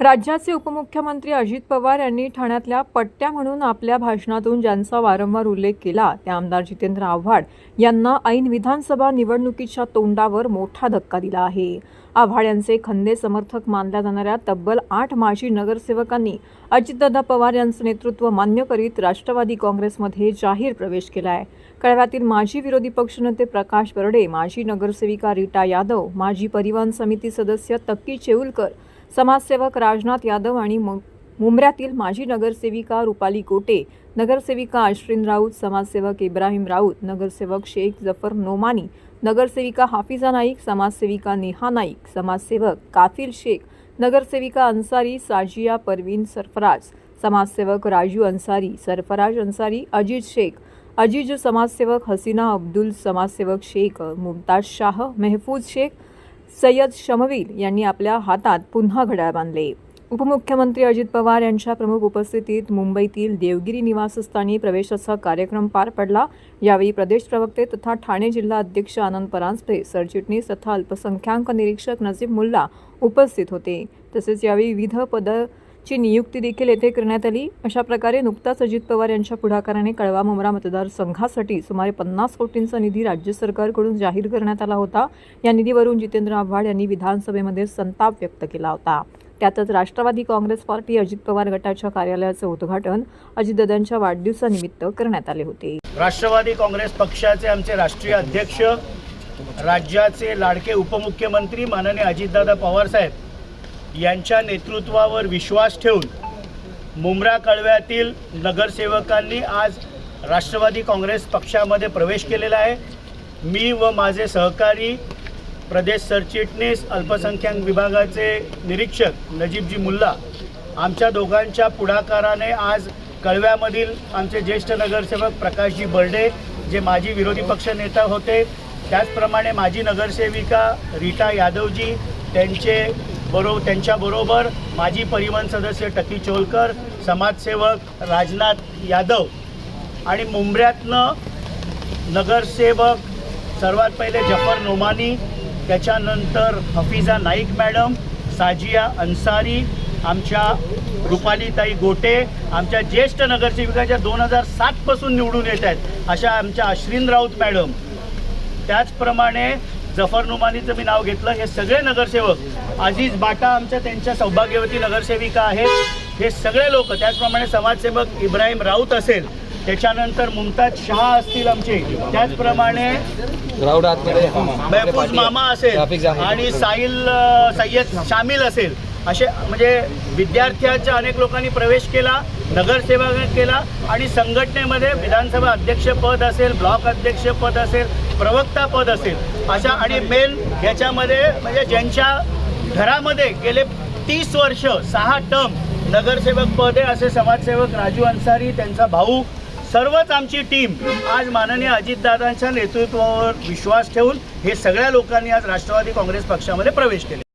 राज्याचे उपमुख्यमंत्री अजित पवार यांनी ठाण्यातल्या पट्ट्या म्हणून आपल्या भाषणातून ज्यांचा वारंवार उल्लेख केला त्या आमदार जितेंद्र आव्हाड यांना ऐन विधानसभा निवडणुकीच्या तोंडावर मोठा धक्का दिला आहे. आव्हाड यांचे खंदे समर्थक मानल्या जाणाऱ्या तब्बल आठ माजी नगरसेवकांनी अजितदादा पवार यांचं नेतृत्व मान्य करीत राष्ट्रवादी काँग्रेसमध्ये जाहीर प्रवेश केला आहे कळव्यातील माजी विरोधी पक्षनेते प्रकाश बर्डे माजी नगरसेविका रीटा यादव माजी परिवहन समिती सदस्य तक्की चेऊलकर समाजसेवक राजनाथ यादव आणि मु- माजी नगरसेविका रुपाली कोटे नगरसेविका अश्विन राऊत समाजसेवक इब्राहिम राऊत नगरसेवक शेख जफर नोमानी नगरसेविका हाफिजा नाईक समाजसेविका नेहा नाईक समाजसेवक काफिल शेख नगरसेविका अन्सारी साजिया परवीन सरफराज समाजसेवक राजू अन्सारी सरफराज अन्सारी अजित शेख अजिज समाजसेवक हसीना अब्दुल समाजसेवक शेख मुमताज शाह मेहफूज शेख सय्यद शमवील यांनी आपल्या हातात पुन्हा घड्याळ बांधले. उपमुख्यमंत्री अजित पवार यांच्या प्रमुख उपस्थितीत मुंबईतील देवगिरी निवासस्थानी प्रवेशाचा कार्यक्रम पार पडला. यावेळी प्रदेश प्रवक्ते तथा ठाणे जिल्हा अध्यक्ष आनंद परांजपे सरचिटणीस तथा अल्पसंख्याक निरीक्षक नजीब मुल्ला उपस्थित होते. तसेच यावेळी विविध ची नियुक्ती देखील येथे करण्यात आली. अशा प्रकारे नुकताच अजित पवार यांच्या पुढाकाराने कळवा मुंब्रा मतदारसंघासाठी सुमारे पन्नास कोटींचा निधी राज्य सरकारकडून जाहीर करण्यात आला होता. या निधीवरून जितेंद्र आव्हाड यांनी विधानसभेमध्ये संताप व्यक्त केला होता. त्यातच राष्ट्रवादी काँग्रेस पार्टी अजित पवार गटाच्या कार्यालयाचं उद्घाटन अजितदादांच्या वाढदिवसानिमित्त करण्यात आले होते. राष्ट्रवादी काँग्रेस पक्षाचे आमचे राष्ट्रीय अध्यक्ष राज्याचे लाडके उपमुख्यमंत्री माननीय अजितदादा पवार साहेब यांच्या नेतृत्वावर विश्वास ठेवून मुंब्रा कळव्यातील नगरसेवकांनी आज राष्ट्रवादी काँग्रेस पक्षामध्ये प्रवेश केलेला आहे. मी व माझे सहकारी प्रदेश सरचिटणीस अल्पसंख्याक विभागाचे निरीक्षक नजीबजी मुल्ला आमच्या दोघांच्या पुढाकाराने आज कळव्यामधील आमचे ज्येष्ठ नगरसेवक प्रकाशजी बर्डे जे माजी विरोधी पक्षनेता होते त्याचप्रमाणे माजी नगरसेविका रीटा यादवजी त्यांचे बरोबर त्यांच्याबरोबर माजी परिवहन सदस्य टकी चोलकर समाजसेवक राजनाथ यादव आणि मुंबऱ्यातनं नगरसेवक सर्वात पहिले जफर नोमानी त्याच्यानंतर हफिजा नाईक मॅडम साजिया अन्सारी आमच्या रुपालीताई गोटे आमच्या ज्येष्ठ नगरसेविकाच्या दोन हजार सातपासून निवडून येत आहेत अशा आमच्या अश्विन राऊत मॅडम. त्याचप्रमाणे जफर नुमानीचं मी नाव घेतलं. हे सगळे नगरसेवक अजीज बाटा आमच्या त्यांच्या सौभाग्यवती नगरसेविका आहेत. हे सगळे लोक त्याचप्रमाणे समाजसेवक इब्राहिम राऊत असेल त्याच्यानंतर मुमताज शहा असतील आमचे त्याचप्रमाणे महफूज मामा असेल. आणि साहिल सय्यद शामिल असेल. असे म्हणजे विद्यार्थ्यांच्या अनेक लोकांनी प्रवेश केला नगरसेवक केला आणि संघटनेमध्ये विधानसभा अध्यक्षपद असेल ब्लॉक अध्यक्षपद असेल प्रवक्ता पद असेल. अशा आणि मेन याच्यामध्ये म्हणजे ज्यांच्या घरामध्ये गेले तीस वर्ष सहा टर्म नगरसेवक पद आहे असे समाजसेवक राजू अन्सारी त्यांचा भाऊ सर्वच आमची टीम आज माननीय अजितदादांच्या नेतृत्वावर विश्वास ठेवून हे सगळ्या लोकांनी आज राष्ट्रवादी काँग्रेस पक्षामध्ये प्रवेश केले.